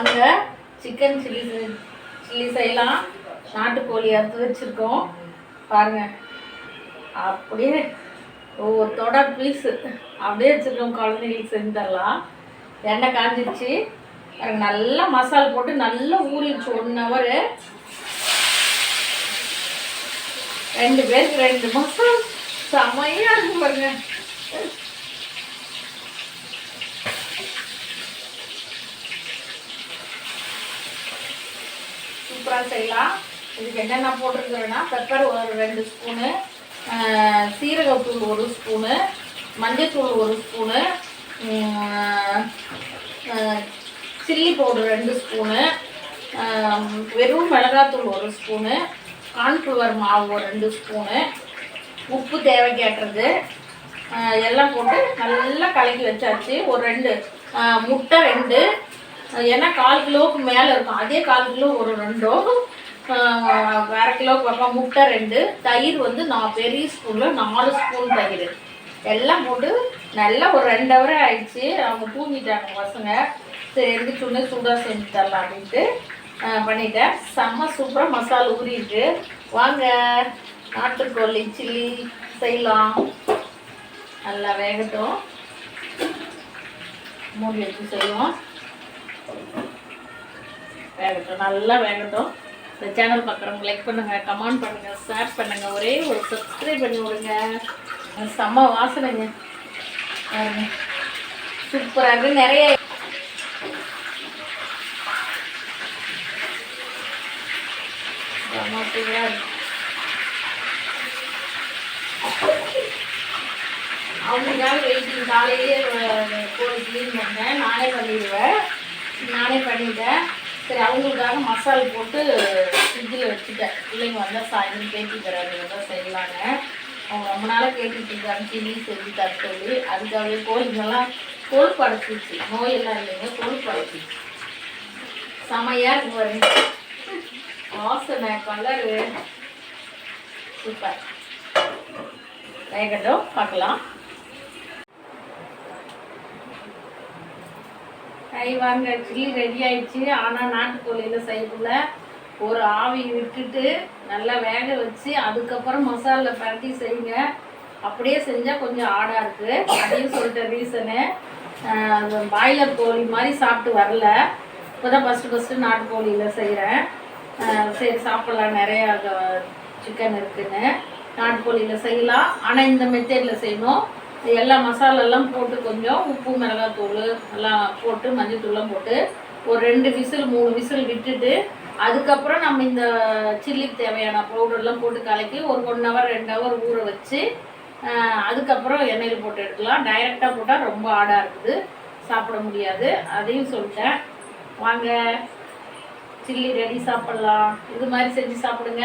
வாங்க. Chicken chilli chilli செய்யலாம். நாட்டுக்கோழி அறுத்து வச்சுருக்கோம். பாருங்கள் அப்படியே ஒவ்வொரு தொடர் பீஸு அப்படியே வச்சுருக்கோம். குழந்தைங்களுக்கு செஞ்சு தரலாம். எண்ணெய் காஞ்சிடுச்சு பாருங்க நல்லா மசால் போட்டு நல்லா ஊறிச்சு ஒன் ஹவரு ரெண்டு பேருக்கு ரெண்டு மசால். செமையாக இருக்கும் பாருங்கள் சூப்பராக செய்யலாம். இதுக்கு என்னென்ன போட்டிருக்கிறேன்னா பெப்பர் ஒரு ரெண்டு ஸ்பூனு சீரகத்தூள் ஒரு ஸ்பூனு மஞ்சத்தூள் ஒரு ஸ்பூனு சில்லி பவுடர் ரெண்டு ஸ்பூனு வெறும் மிளகாத்தூள் ஒரு ஸ்பூனு கார்ன்ஃப்ளவர் மாவு ஒரு ரெண்டு ஸ்பூனு உப்பு தேவைக்கேட்டது ஆஹ் எல்லாம் போட்டு நல்லா கலக்கி வச்சாச்சு. ஒரு ரெண்டு முட்டை ரெண்டு ஏன்னா கால் கிலோவுக்கு மேலே இருக்கும். அதே கால் கிலோ ஒரு ரெண்டோ அரை வேற கிலோவுக்கு பக்கம் முட்டை ரெண்டு தயிர் வந்து நான் பெரிய ஸ்பூனில் நாலு ஸ்பூன் தயிர். எல்லாம் போட்டு நல்லா ஒரு ரெண்டு ஹவர் ஆயிடுச்சு. அவங்க தூங்கிட்டாங்க பசங்க. சரி எந்திரிச்சோடனே சூடாக செஞ்சு தரலாம் அப்படின்ட்டு பண்ணிட்டேன். செம்ம சூப்பராக மசாலா ஊறிட்டு வாங்க நாட்டுக்கோழி சில்லி செய்யலாம். நல்லா வேகட்டும். மூடி வச்சு செய்வோம். வேகட்டும் நல்லா வேகட்டும். இந்த சேனல் பார்க்குறவங்க லைக் பண்ணுங்கள் கமெண்ட் பண்ணுங்கள் ஷேர் பண்ணுங்கள் ஒரே ஒரு சப்ஸ்கிரைப் பண்ணி விடுங்க. செம்ம வாசனைங்க. சூப்பராக இருக்குது நிறைய அவங்களுக்காக வெயிட்டிங் காலையிலேயே அஹ், கோழி க்ளீன் பண்ணேன். நானே பண்ணிடுவேன். நானே பண்ணிட்டேன். சரி அவங்களுக்காக மசால் போட்டு ஃப்ரிட்ஜில் வச்சுட்டேன். பிள்ளைங்க வந்தால் சாயந்தரம் பேட்டி தராது தான் செய்யலாங்க அவங்க ரொம்ப நாளாக கேட்டுட்டு இருக்காங்க சில்லி செஞ்சு தர சொல்லி. அதுக்காகவே கோழிங்கெல்லாம் கொழுப்பு அடைச்சிச்சு நோயெல்லாம் இல்லைங்க கொழுப்பு அடைச்சிச்சு செமையாக இருக்கு பாருங்க. வாசனை கலரு சூப்பர். வேகட்டும் பார்க்கலாம். கை வாங்க சில்லி ரெடி ஆயிடுச்சு. ஆனால் நாட்டுக்கோழியில் செய்யக்குள்ள ஒரு ஆவி விட்டுட்டு நல்லா வேக வச்சு அதுக்கப்புறம் மசாலில் பரட்டி செய்யுங்க. அப்படியே செஞ்சால் கொஞ்சம் ஆடாக இருக்குது அதையும் சொல்லிட்ட ரீசனு பாய்லர் கோழி மாதிரி சாப்பிட்டு வரல. இப்போ தான் ஃபஸ்ட்டு ஃபஸ்ட்டு நாட்டுக்கோழியில் செய்கிறேன் சரி சாப்பிட்லாம். நிறையா சிக்கன் இருக்குதுன்னு நாட்டுக்கோழியில் செய்யலாம். ஆனால் இந்த மெத்தேடில் செய்யணும். எல்லா மசாலெல்லாம் போட்டு கொஞ்சம் உப்பு மிளகாத்தூள் எல்லாம் போட்டு மஞ்சள்தூள்லாம் போட்டு ஒரு ரெண்டு விசில் மூணு விசில் விட்டுட்டு அதுக்கப்புறம் நம்ம இந்த சில்லிக்கு தேவையான பவுடர்லாம் போட்டு கலக்கி ஒரு ஒன் ஹவர் ரெண்டு ஹவர் ஊற வச்சு அதுக்கப்புறம் எண்ணெயில் போட்டு எடுக்கலாம். டைரெக்டாக போட்டால் ரொம்ப ஆடாக இருக்குது. சாப்பிட முடியாது. அதையும் சொல்லிட்டேன். வாங்க. சில்லி ரெடி சாப்பிட்லாம். இது மாதிரி செஞ்சு சாப்பிடுங்க.